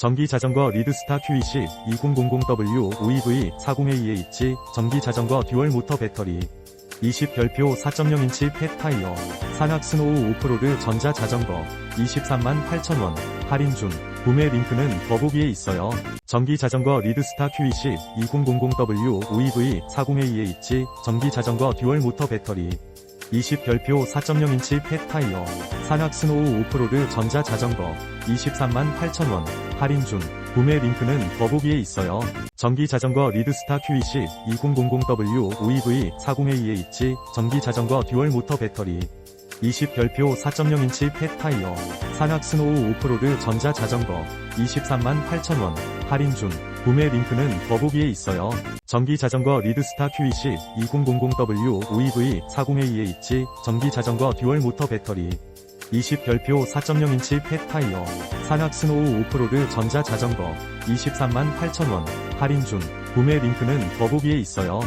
전기 자전거 리드스타 QEC 2000W 5EV 40AH 전기 자전거 듀얼 모터 배터리 20 별표 4.0인치 펫 타이어. 산악 스노우 오프로드 전자 자전거 23만 8천원. 할인 중. 구매 링크는 더보기에 있어요. 전기 자전거 리드스타 QEC 2000W 5EV 40AH 전기 자전거 듀얼 모터 배터리 20 별표 4.0인치 펫 타이어. 산악 스노우 오프로드 전자 자전거 23만 8천원 할인 중 구매 링크는 더보기에 있어요. 전기 자전거 리드스타 QEC 2000W 5EV 40AH 전기 자전거 듀얼 모터 배터리 20 별표 4.0인치 펫 타이어 산악 스노우 오프로드 전자 자전거 23만 8천원 할인 중 구매 링크는 더보기에 있어요. 전기 자전거 리드스타 QEC 2000W 5EV 40AH 전기 자전거 듀얼 모터 배터리 20 별표 4.0인치 펫 타이어. 산악 스노우 오프로드 전자 자전거 23만 8천원. 할인 중. 구매 링크는 더보기에 있어요.